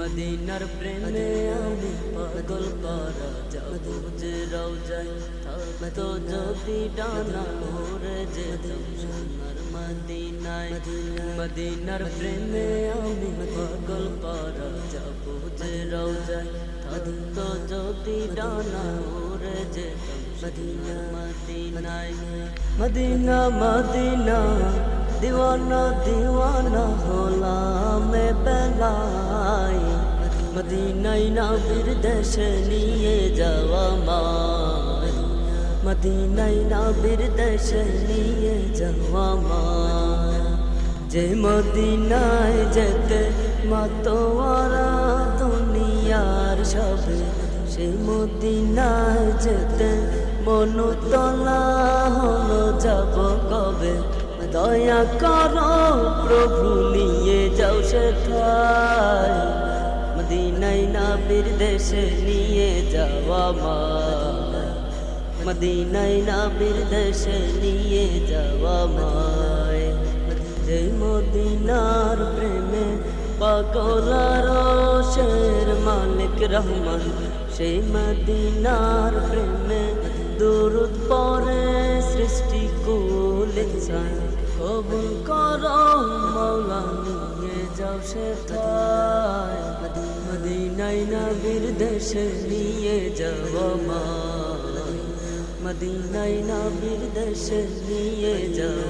মদিনার প্রেমে আমি পাগল পারা যাব যে রওজায় তো যদি ডানা ভরে যেতাম সোনার মদিনায়। মদিনার প্রেমে আমি পাগল পারা যাব যে রওজায় তো যদি ডানা ভরে যেতাম মদিনা মদিনায়। মদিনা মদিনা, দিওয়ানা দিওয়ানা হোলা মে বেলা। মদিনাই না বিরদেশ নিয়ে যাওয়া মা মদিনাই না বিরদেশ নিয়ে যাওয়া মা যে মদিনায় যেতে মাতোয়ারা দুনিয়ার সবে, সে মদিনায় যেতে মনুতলা হলো যাব কবে? দয়া করো প্রভু নিয়ে যাও সেথায় মদিনাই নাবির দেশে নিয়ে যাওয়া মা মদিনাই নাবির দেশে নিয়ে যাওয়া মায় যে মদিনার প্রেমে পাগলার শের মালিক রহমান সেই মদিনার প্রেমে দুরুদ পরে সৃষ্টি কুল কবুল করো মৌলা নিয়ে যাও সে নবীর দেশে নিয়ে যাওয়া মা। মদিনাই নবীর দেশে নিয়ে যাও মা